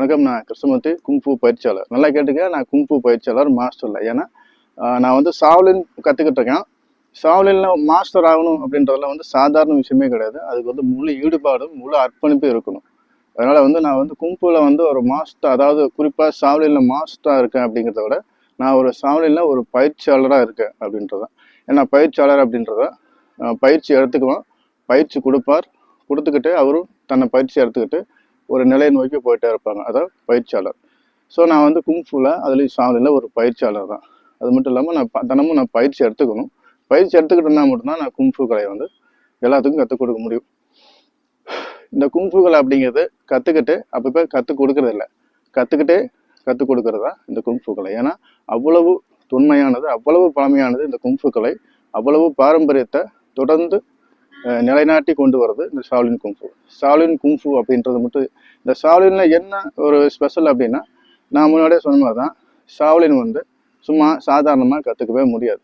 வணக்கம் நான் கிருஷ்ணமூர்த்தி குங்ஃபு பயிற்சியாளர். நல்லா கேட்டுக்க நான் குங்ஃபு பயிற்சியாளர் மாஸ்டர் இல்லை. ஏன்னா நான் வந்து சாவ்லின் கற்றுக்கிட்டு இருக்கேன் சாவ்லினில் மாஸ்டர் ஆகணும் அப்படின்றதுல வந்து சாதாரண விஷயமே கிடையாது. அதுக்கு வந்து முழு ஈடுபாடும் முழு அர்ப்பணிப்பும் இருக்கணும். அதனால் வந்து நான் வந்து கும்புல வந்து ஒரு மாஸ்டர் அதாவது குறிப்பாக சாவ்லினில் மாஸ்டராக இருக்கேன் அப்படிங்கிறத விட நான் ஒரு சாவ்லினில் ஒரு பயிற்சியாளராக இருக்கேன் அப்படின்றத. ஏன்னா பயிற்சியாளர் அப்படின்றத பயிற்சி எடுத்துக்குவோம் பயிற்சி கொடுப்பார். கொடுத்துக்கிட்டு அவரும் தன்னை பயிற்சி எடுத்துக்கிட்டு ஒரு நிலையை நோக்கி போயிட்டே இருப்பாங்க. அதான் பயிற்சியாளர். ஸோ நான் வந்து குங்ஃபுல அதுலேயும் சாவலியில் ஒரு பயிற்சியாளர் தான். அது மட்டும் இல்லாமல் நான் ப- தினமும் நான் பயிற்சி எடுத்துக்கணும். பயிற்சி எடுத்துக்கிட்டேன்னா மட்டும்தான் நான் குங்ஃபு கலையை வந்து எல்லாத்துக்கும் கற்றுக் கொடுக்க முடியும். இந்த குங்ஃபு கலை அப்படிங்கிறது கற்றுக்கிட்டு அப்பப்போ கற்றுக் கொடுக்கறது இல்லை. கற்றுக்கிட்டே கற்றுக் கொடுக்கறது தான் இந்த குங்ஃபு கலை. ஏன்னா அவ்வளவு தொன்மையானது அவ்வளவு பழமையானது இந்த குங்ஃபு கலை அவ்வளவு பாரம்பரியத்தை தொடர்ந்து நிலைநாட்டி கொண்டு வர்றது இந்த ஷாலின் குங்ஃபு ஷாலின் குங்ஃபு அப்படின்றது மட்டும் இந்த ஷாலினில் என்ன ஒரு ஸ்பெஷல் அப்படின்னா நான் முன்னாடியே சொன்ன மாதிரி தான் ஷாலின் வந்து சும்மா சாதாரணமாக கற்றுக்கவே முடியாது.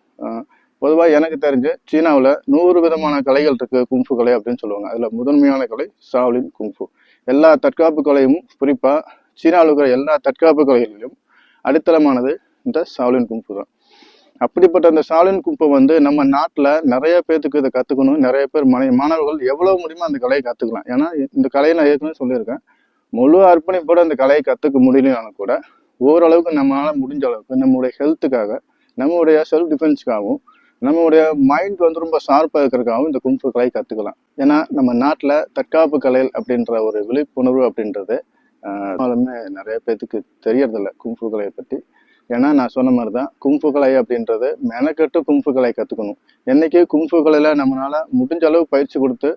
பொதுவாக எனக்கு தெரிஞ்சு சீனாவில் நூறு விதமான கலைகள் இருக்கு குங்ஃபு கலை அப்படின்னு சொல்லுவாங்க. அதில் முதன்மையான கலை ஷாலின் குங்ஃபு எல்லா தற்காப்பு கலையும் குறிப்பாக சீனாவில் இருக்கிற எல்லா தற்காப்பு கலைகளிலும் அடித்தளமானது இந்த ஷாலின் குங்ஃபு தான். அப்படிப்பட்ட அந்த ஸ்டாலின் கும்பை வந்து நம்ம நாட்டில் நிறைய பேர்த்துக்கு இதை கற்றுக்கணும் நிறைய பேர் மனை மாணவர்கள் எவ்வளோ முடியுமோ அந்த கலையை கற்றுக்கலாம் ஏன்னா இந்த கலையை நான் ஏற்கனவே சொல்லியிருக்கேன். முழு அர்ப்பணிப்போடு அந்த கலையை கற்றுக்க முடியலனாலும் கூட ஓரளவுக்கு நம்மளால் முடிஞ்ச அளவுக்கு நம்மளுடைய ஹெல்த்துக்காக நம்மளுடைய செல்ஃப் டிஃபென்ஸ்க்காகவும் நம்மளுடைய மைண்ட் வந்து ரொம்ப ஷார்ப்பாக இருக்கிறதுக்காகவும் இந்த கும்பு கலை கற்றுக்கலாம் ஏன்னா நம்ம நாட்டில் தற்காப்பு கலை அப்படின்ற ஒரு விழிப்புணர்வு அப்படின்றது நிறைய பேர்த்துக்கு தெரியறதில்ல கும்பு கலையை பற்றி ஏன்னா நான் சொன்ன மாதிரி தான் கும்ஃபு கலை அப்படின்றது மெனக்கெட்டு கும்ஃபு கலை கற்றுக்கணும் என்றைக்கு கும்ஃபு கலையில் நம்மளால் முடிஞ்ச அளவு பயிற்சி கொடுத்து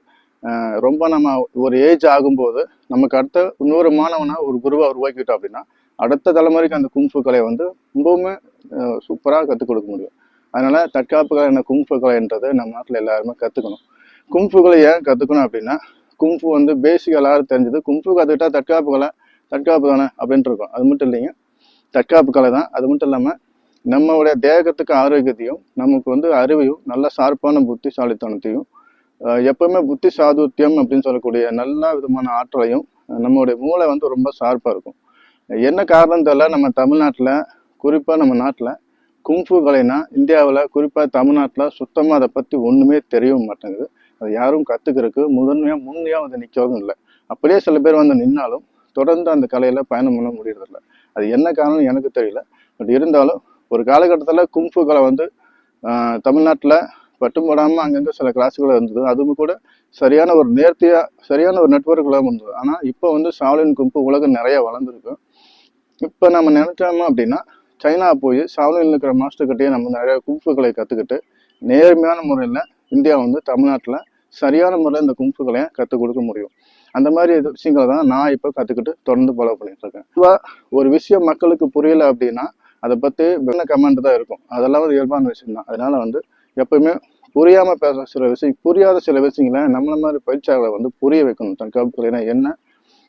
ரொம்ப நம்ம ஒரு ஏஜ் ஆகும்போது நமக்கு அடுத்த இன்னொரு மாணவனை ஒரு குருவை உருவாக்கிட்டோம் அப்படின்னா அடுத்த தலைமுறைக்கு அந்த கும்ஃபு கலையை வந்து ரொம்பவுமே சூப்பராக கற்றுக் கொடுக்க முடியும். அதனால் தற்காப்பு கலை என்ன குங்ஃபு கலைன்றது நம்ம நாட்டில் எல்லாருமே கற்றுக்கணும் குங்ஃபு கலை ஏன் கற்றுக்கணும் அப்படின்னா கும்ஃபு வந்து பேசிக் எல்லாரும் தெரிஞ்சது குங்ஃபு கற்றுக்கிட்டா தற்காப்பு கலை தற்காப்பு தானே அப்படின்ட்டு இருக்கும். அது மட்டும் இல்லைங்க தற்காப்பு கலை தான். அது மட்டும் இல்லாமல் நம்மளுடைய தேகத்துக்கு ஆரோக்கியத்தையும் நமக்கு வந்து அறிவையும் நல்ல சார்பான புத்திசாலித்தனத்தையும் எப்பவுமே புத்தி சாதுத்தியம் அப்படின்னு சொல்லக்கூடிய நல்ல விதமான ஆற்றலையும் நம்மளுடைய மூளை வந்து ரொம்ப ஷார்ப்பாக இருக்கும். என்ன காரணம் தெரியல நம்ம தமிழ்நாட்டில் குறிப்பாக நம்ம நாட்டில் குங்ஃபு கலைனா இந்தியாவில் குறிப்பாக தமிழ்நாட்டில் சுத்தமாக அதை பற்றி ஒன்றுமே தெரியவும் மாட்டேங்குது. அது யாரும் கற்றுக்கிறதுக்கு முதன்மையாக முன்னையாக வந்து நிற்கவும் இல்லை. அப்படியே சில பேர் வந்து நின்னாலும் தொடர்ந்து அந்த கலையில் பயணம் பண்ண முடியறதில்ல. அது என்ன காரணம் எனக்கு தெரியல. பட் இருந்தாலும் ஒரு காலகட்டத்தில் குங்ஃபு கலை வந்து தமிழ்நாட்டில் பட்டும் போடாமல் அங்கங்கே சில கிளாஸுகள் இருந்தது. அதுவும் கூட சரியான ஒரு நேர்த்தியாக சரியான ஒரு நெட்ஒர்க் இல்லாமல் இருந்தது. ஆனால் இப்போ வந்து சாவலின் கும்பு உலகம் நிறைய வளர்ந்துருக்கு. இப்போ நம்ம நினச்சோம் அப்படின்னா சைனா போய் சாலினில் இருக்கிற மாஸ்டர்கிட்டேயே நம்ம நிறைய கும்புகளை கற்றுக்கிட்டு நேர்மையான முறையில் இந்தியா வந்து தமிழ்நாட்டில் சரியான முறையில் இந்த கும்புகளை கற்றுக் கொடுக்க முடியும். அந்த மாதிரி விஷயங்களை தான் நான் இப்போ கற்றுக்கிட்டு தொடர்ந்து ஃபாலோ பண்ணிட்டு இருக்கேன். ஒரு விஷயம் மக்களுக்கு புரியல அப்படின்னா அதை பற்றி என்ன கமெண்ட் தான் இருக்கும். அதெல்லாம் ஒரு இயல்பான விஷயம் தான். அதனால வந்து எப்பயுமே புரியாமல் பேசுகிற சில விஷயம் புரியாத சில விஷயங்களை நம்மள மாதிரி பயிற்சியாளர்களை வந்து புரிய வைக்கணும். தன் கலைனா என்ன?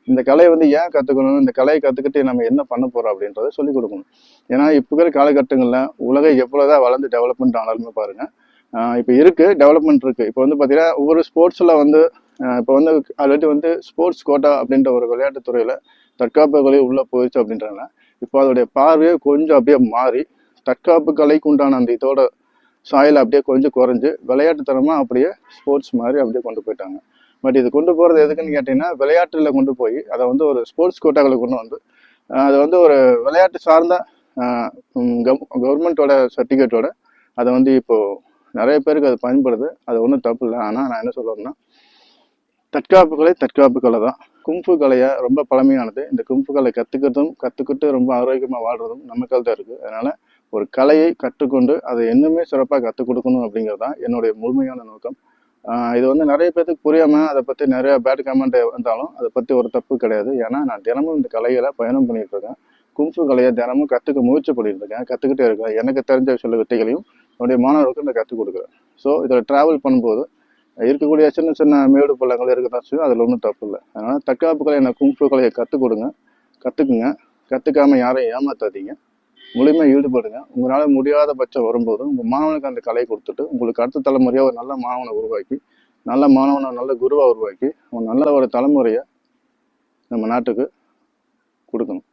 இந்த கலையை வந்து ஏன் கற்றுக்கணும் இந்த கலையை கற்றுக்கிட்டு நம்ம என்ன பண்ண போகிறோம் அப்படின்றத சொல்லிக் கொடுக்கணும். ஏன்னா இப்போ இருக்கிற காலகட்டங்களில் உலகம் எவ்வளோதான் வளர்ந்து டெவலப்மெண்ட் ஆனாலுமே பாருங்கள் இப்போ இருக்குது டெவலப்மெண்ட் இருக்குது இப்போ வந்து பார்த்தீங்கன்னா ஒவ்வொரு ஸ்போர்ட்ஸில் வந்து இப்போ வந்து ஆல்ரெடி வந்து ஸ்போர்ட்ஸ் கோட்டா அப்படின்ற ஒரு விளையாட்டு துறையில் தற்காப்பு கலை உள்ள போயிடுச்சு அப்படின்றாங்க இப்போ அதோடைய பார்வையே கொஞ்சம் அப்படியே மாறி தற்காப்பு கலைக்கு உண்டான அந்த இதோட சாயில் அப்படியே கொஞ்சம் குறைஞ்சு விளையாட்டுத்தனமாக அப்படியே ஸ்போர்ட்ஸ் மாதிரி அப்படியே கொண்டு போயிட்டாங்க. பட் இது கொண்டு போகிறது எதுக்குன்னு கேட்டிங்கன்னா விளையாட்டில் கொண்டு போய் அதை வந்து ஒரு ஸ்போர்ட்ஸ் கோட்டாக்களை கொண்டு வந்து அது அதை வந்து ஒரு விளையாட்டு சார்ந்த கவர்மெண்ட்டோட சர்டிஃபிகேட்டோட அதை வந்து இப்போது நிறைய பேருக்கு அது பயன்படுது. அது ஒன்றும் தப்பு இல்லை. ஆனால் நான் என்ன சொல்லுவேன்னா தற்காப்பு கலை தற்காப்பு கலை தான். கும்பு கலையை ரொம்ப பழமையானது. இந்த கும்பு கலை கற்றுக்கிறதும் கற்றுக்கிட்டு ரொம்ப ஆரோக்கியமாக வாழ்றதும் நம்ம கையில் தான் இருக்குது அதனால் ஒரு கலையை கற்றுக்கொண்டு அதை இன்னுமே சிறப்பாக கற்றுக் கொடுக்கணும் அப்படிங்கிறது தான் என்னுடைய முழுமையான நோக்கம். இது வந்து நிறைய பேத்துக்கு புரியாமல் அதை பற்றி நிறைய பேட் கமெண்ட் வந்தாலும் அதை பற்றி ஒரு தப்பு கிடையாது. ஏன்னா நான் தினமும் இந்த கலைகளை பயணம் பண்ணிகிட்டு இருக்கேன். கும்ஃபு கலையை தினமும் கற்றுக்க முயற்சி பண்ணிட்டு இருக்கேன். கற்றுக்கிட்டே இருக்கேன். எனக்கு தெரிஞ்ச சில வித்தைகளையும் என்னுடைய மாணவர்களுக்கு நான் கற்றுக் கொடுக்குறேன். ஸோ இதில் ட்ராவல் பண்ணும்போது இருக்கக்கூடிய சின்ன சின்ன மேடு பள்ளங்கள் இருக்க தான் செய்யும் அதில் ஒன்றும் தப்பு இல்லை. அதனால் தற்காப்பு கலை என்ன குங்ஃபு கலையை கற்றுக் கொடுங்க கற்றுக்குங்க கற்றுக்காம யாரையும் ஏமாத்தாதீங்க. முழுமையாக ஈடுபடுங்க. உங்களால் முடியாத பட்சம் வரும்போது உங்கள் மாணவனுக்கு அந்த கலையை கொடுத்துட்டு உங்களுக்கு அடுத்த தலைமுறையாக ஒரு நல்ல மாணவனை உருவாக்கி நல்ல மாணவனை நல்ல குருவாக உருவாக்கி அவன் நல்ல ஒரு தலைமுறையை நம்ம நாட்டுக்கு கொடுக்கணும்.